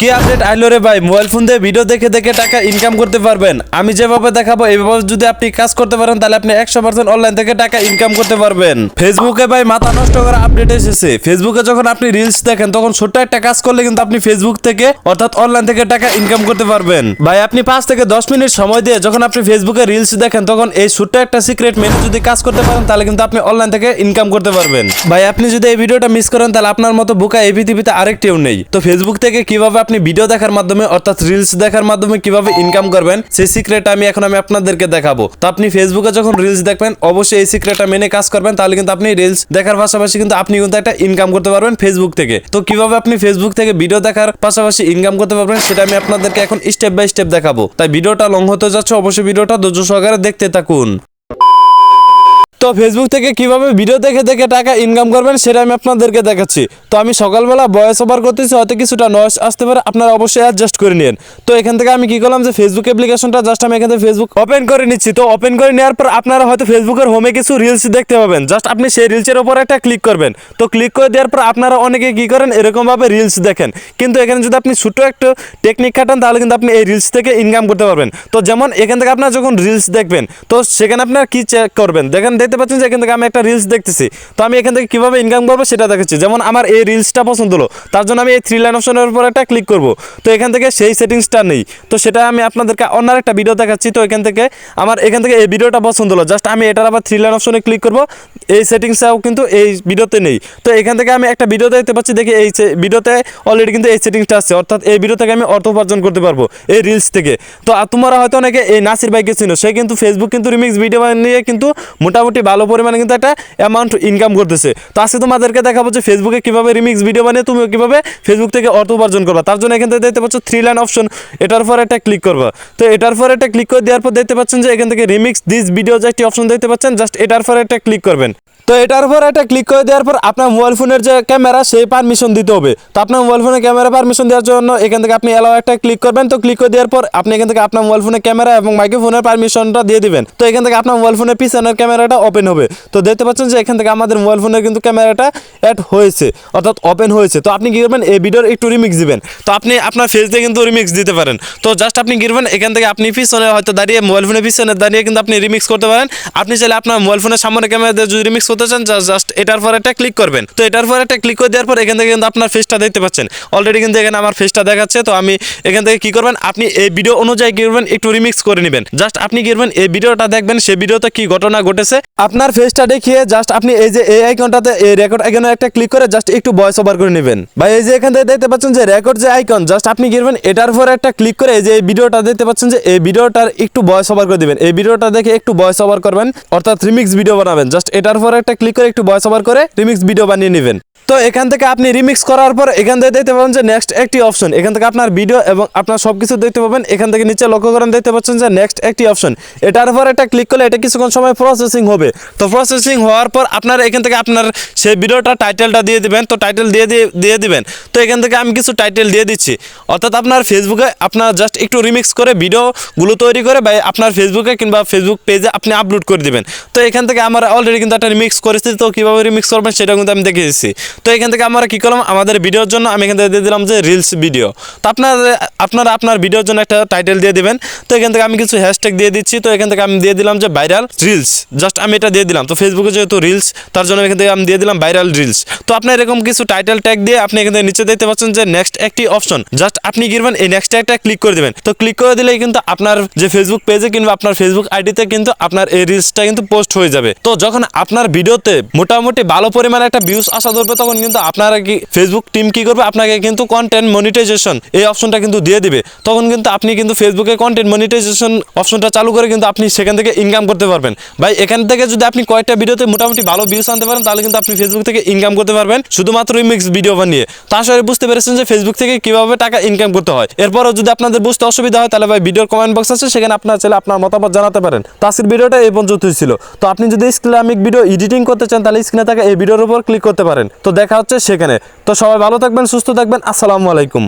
কি আপডেট আইলো রে ভাই? মোবাইল ফোন দিয়ে ভিডিও দেখে দেখে টাকা ইনকাম করতে পারবেন। আমি যেভাবে দেখাবো এইভাবে যদি আপনি কাজ করতে পারেন, তাহলে আপনি একশো পার্সেন্ট অনলাইন থেকে টাকা ইনকাম করতে পারবেন। ফেসবুকে ভাই মাথা নষ্ট করা আপডেট এসেছে। ফেসবুকে যখন আপনি রিলস দেখেন, তখন ছোট্ট একটা কাজ করলে কিন্তু আপনি ফেসবুক থেকে, অর্থাৎ অনলাইন থেকে টাকা ইনকাম করতে পারবেন। ভাই, আপনি পাঁচ থেকে দশ মিনিট সময় দিয়ে যখন আপনি ফেসবুকে রিলস দেখেন, তখন এই ছোট্ট একটা সিক্রেট মেনু যদি কাজ করতে পারেন, তাহলে কিন্তু আপনি অনলাইন থেকে ইনকাম করতে পারবেন। ভাই, আপনি যদি এই ভিডিওটা মিস করেন, তাহলে আপনার মতো বুকা এই পৃথিবীতে আরেকটিও নেই। তো ফেসবুক থেকে কীভাবে আপনি ভিডিও দেখার মাধ্যমে, অর্থাৎ রিলস দেখার মাধ্যমে কীভাবে ইনকাম করবেন, সেই সিক্রেটটা আমি এখন আমি আপনাদেরকে দেখাবো। তো আপনি ফেসবুকে যখন রিলস দেখবেন, অবশ্যই এই সিক্রেটটা মেনে কাজ করবেন, তাহলে কিন্তু আপনি রিলস দেখার পাশাপাশি কিন্তু আপনি কিন্তু একটা ইনকাম করতে পারবেন ফেসবুক থেকে। তো কীভাবে আপনি ফেসবুক থেকে ভিডিও দেখার পাশাপাশি ইনকাম করতে পারবেন, সেটা আমি আপনাদেরকে এখন স্টেপ বাই স্টেপ দেখাবো। তাই ভিডিওটা লং হতে যাচ্ছে, অবশ্যই ভিডিওটা ধৈর্য সহকারে দেখতে থাকুন। তো ফেসবুক থেকে কীভাবে ভিডিও দেখে দেখে টাকা ইনকাম করবেন সেটা আমি আপনাদেরকে দেখাচ্ছি। তো আমি সকালবেলা ভয়েস ওভার করতেছি, হয়তো কিছুটা নয়েস আসতে পারে, আপনারা অবশ্যই অ্যাডজাস্ট করে নিন। তো এখান থেকে আমি কি করলাম যে ফেসবুক অ্যাপ্লিকেশনটা জাস্ট আমি এখান থেকে ফেসবুক ওপেন করে নিচ্ছি। তো ওপেন করে নেওয়ার পর আপনারা হয়তো ফেসবুকের হোমে কিছু রিলস দেখতে পাবেন। জাস্ট আপনি সেই রিলসের ওপর একটা ক্লিক করবেন। তো ক্লিক করে দেওয়ার পর আপনারা অনেকে কি করেন, এরকমভাবে রিলস দেখেন। কিন্তু এখানে যদি আপনি ছোটো একটা টেকনিক খাটান, তাহলে কিন্তু আপনি এই রিলস থেকে ইনকাম করতে পারবেন। তো যেমন এখান থেকে আপনার যখন রিলস দেখবেন, তো সেখানে আপনার কি চেক করবেন? দেখেন দেখতে পাচ্ছেন যে এখান থেকে আমি একটা রিলস দেখতেছি। তো আমি এখান থেকে কীভাবে ইনকাম করব সেটা দেখাচ্ছি। যেমন আমার এই রিলসটা পছন্দ হলো, তার জন্য আমি এই থ্রি লাইন অপশনের উপর একটা ক্লিক করব। তো এখান থেকে সেই সেটিংসটা নেই। তো সেটা আমি আপনাদেরকে অন্য একটা ভিডিও দেখাচ্ছি। তো এখান থেকে আমার, এখান থেকে এই ভিডিওটা পছন্দ হলো। জাস্ট আমি এটার আবার থ্রি লাইন অপশনে ক্লিক করব। এই সেটিংসটাও কিন্তু এই ভিডিওতে নেই। তো এখান থেকে আমি একটা ভিডিও দেখতে পাচ্ছি, দেখি এই ভিডিওতে অলরেডি কিন্তু এই সেটিংসটা আছে। অর্থাৎ এই ভিডিও থেকে আমি অর্থ উপার্জন করতে পারব এই রিলস থেকে। তো তোমরা হয়তো অনেকে এই নাসির ভাইকে চিনো, সে কিন্তু ফেসবুক কিন্তু রিমিক্স ভিডিও বানিয়ে কিন্তু মোটামুটি ভালো পরিমাণে কিন্তু একটা অ্যামাউন্ট ইনকাম করতেছে। তো আজকে তোমাদেরকে দেখাবো যে ফেসবুকে কীভাবে রিমিক্স ভিডিও বানিয়ে তুমি কীভাবে ফেসবুক থেকে অর্থ উপার্জন করবা। তার জন্য এখান থেকে দেখতে পাচ্ছ থ্রি লাইন অপশন এটার পর একটা ক্লিক করবা। তো এটার পর একটা ক্লিক করে দেওয়ার পর দেখতে পাচ্ছেন যে এখান থেকে রিমিক্স দিস ভিডিও যে একটি অপশন দেখতে পাচ্ছেন জাস্ট এটার পর একটা ক্লিক করবেন। তো এটার পর একটা ক্লিক করে দেওয়ার পর আপনার মোবাইল ফোনের যে ক্যামেরা সেই পারমিশন দিতে হবে। তো আপনার মোবাইল ফোনের ক্যামেরা পারমিশন দেওয়ার জন্য এখান থেকে আপনি এলাও একটা ক্লিক করবেন। তো ক্লিক করে দেওয়ার পর আপনি এখান থেকে আপনার মোবাইল ফোনের ক্যামেরা এবং মাইক্রোফোনের পারমিশনটা দিয়ে দিবেন। তো এখান থেকে আপনার মোবাইল ফোনের পিছনের ক্যামেরাটা ওপেন হবে। তো দেখতে পাচ্ছেন যে এখান থেকে আমাদের মোবাইল ফোনের কিন্তু ক্যামেরাটা অ্যাড হয়েছে, অর্থাৎ ওপেন হয়েছে। তো আপনি কি করবেন? এই ভিডিওর একটু রিমিক্স দিবেন। তো আপনি আপনার ফেস দিয়ে কিন্তু রিমিক্স দিতে পারেন। তো জাস্ট আপনি কি করবেন? এখান থেকে আপনি পিছনে হয়তো দাঁড়িয়ে মোবাইল ফোনের পিছনে দাঁড়িয়ে কিন্তু আপনি রিমিক্স করতে পারেন। আপনি চাইলে আপনার মোবাইল ফোনের সামনে ক্যামেরা দিয়ে যদি রিমিক্স করতে চান জাস্ট এটার পর একটা ক্লিক করবেন। তো এটার পর একটা ক্লিক করে দেওয়ার পর এখান থেকে কিন্তু আপনার ফেসটা দেখতে পাচ্ছেন। অলরেডি কিন্তু এখানে আমার ফেসটা দেখাচ্ছে, তো আমি এখান থেকে কি করবেন, আপনি এই ভিডিও অনুযায়ী কি করবেন, একটু রিমিক্স করে নেবেন। জাস্ট আপনি কি করবেন, এই ভিডিওটা দেখবেন, সেই ভিডিওতে কি ঘটনা ঘটেছে। আপনার ফেসটা দেখিয়ে জাস্ট আপনি এই যে এই আইকনটাতে এই রেকর্ড আইকনে একটা ক্লিক করে জাস্ট একটু ভয়েস ওভার করে নেবেন। ভাই, এই যে এখান থেকে দেখতে পাচ্ছেন যে রেকর্ড যে আইকন জাস্ট আপনি কি করবেন, এটার পর একটা ক্লিক করে এই যে এই ভিডিওটা দেখতে পাচ্ছেন যে এই ভিডিওটার একটু ভয়েস ওভার করে দিবেন। এই ভিডিওটা দেখে একটু ভয়েস ওভার করবেন, অর্থাৎ রিমিক্স ভিডিও বানাবেন। জাস্ট এটার পর ক্লিক করে একটু ভয়েস ওভার করে রিমিক্স ভিডিও বানিয়ে নেবেন। তো এখান থেকে আপনি রিমিক্স করার পর এখান থেকে দেখতে পাবেন যে নেক্সট একটি অপশন এখান থেকে আপনার ভিডিও এবং আপনার সব কিছু দেখতে পাবেন। এখান থেকে নিচে লক্ষ্য করেন, দেখতে পাচ্ছেন যে নেক্সট একটি অপশন এটার পর একটা ক্লিক করলে এটা কিছুক্ষণ সময় প্রসেসিং হবে। তো প্রসেসিং হওয়ার পর আপনার এখান থেকে আপনার সেই ভিডিওটা টাইটেলটা দিয়ে দিবেন। তো টাইটেল দিয়ে দিয়ে দিয়ে দিবেন। তো এখান থেকে আমি কিছু টাইটেল দিয়ে দিচ্ছি। অর্থাৎ আপনার ফেসবুকে আপনার জাস্ট একটু রিমিক্স করে ভিডিওগুলো তৈরি করে বা আপনার ফেসবুকে কিংবা ফেসবুক পেজে আপনি আপলোড করে দিবেন। তো এখান থেকে আমার অলরেডি কিন্তু একটা রিমিক্স করেছি। তো কীভাবে রিমিক্স করবেন সেটা কিন্তু আমি দেখে দিচ্ছি। তো এখান থেকে আমরা কী করলাম? আমাদের ভিডিওর জন্য আমি এখান থেকে দিয়ে দিলাম যে রিলস ভিডিও তো আপনার আপনারা আপনার ভিডিওর জন্য একটা টাইটেল দিয়ে দিবেন। তো এখান থেকে আমি কিছু হ্যাশট্যাগ দিয়ে দিচ্ছি। তো এখান থেকে আমি দিয়ে দিলাম যে ভাইরাল রিলস জাস্ট আমি এটা দিয়ে দিলাম। তো ফেসবুকে যেহেতু রিলস তার জন্য এখান থেকে আমি দিয়ে দিলাম ভাইরাল রিলস তো আপনার এরকম কিছু টাইটেল ট্যাগ দিয়ে আপনি এখান থেকে নিচে দেখতে পাচ্ছেন যে নেক্সট একটি অপশন জাস্ট আপনি গিরবেন এই নেক্সট একটা ক্লিক করে দেবেন। তো ক্লিক করে দিলেই কিন্তু আপনার যে ফেসবুক পেজে কিংবা আপনার ফেসবুক আইডিতে কিন্তু আপনার এই রিলসটা কিন্তু পোস্ট হয়ে যাবে। তো যখন আপনার ভিডিওতে মোটামুটি ভালো পরিমাণে একটা ভিউজ আসা ধরবে তখন কিন্তু আপনারা কি ফেসবুক টিম কি করবে? আপনাকে কিন্তু কন্টেন্ট মনিটাইজেশন এই অপশনটা কিন্তু দিয়ে দিবে। তখন কিন্তু আপনি কিন্তু ফেসবুকে কন্টেন্ট মনিটাইজেশন অপশনটা চালু করে কিন্তু আপনি সেখান থেকে ইনকাম করতে পারবেন। ভাই, এখান থেকে যদি আপনি কয়েকটা ভিডিওতে মোটামুটি ভালো ভিউস আনতে পারেন, তাহলে কিন্তু আপনি ফেসবুক থেকে ইনকাম করতে পারবেন। শুধুমাত্র রিমিক্স ভিডিও বানিয়ে। তাছাড়া বুঝতে পেরেছেন যে ফেসবুক থেকে কীভাবে টাকা ইনকাম করতে হয়। এরপরও যদি আপনাদের বুঝতে অসুবিধা হয়, তাহলে ভাই ভিডিওর কমেন্ট বক্স আছে, সেখানে আপনার ছেলে আপনার মতামত জানাতে পারেন। তো আজকের ভিডিওটা এই পর্যন্তই ছিল। তো আপনি যদি ইসলামিক ভিডিও এডিটিং করতে চান, তাহলে স্ক্রিনে থাকা এই ভিডিওর উপর ক্লিক করতে পারেন। তো দেখা হচ্ছে সেখানে। তো সবাই ভালো থাকবেন সুস্থ থাকবেন আসসালামু আলাইকুম।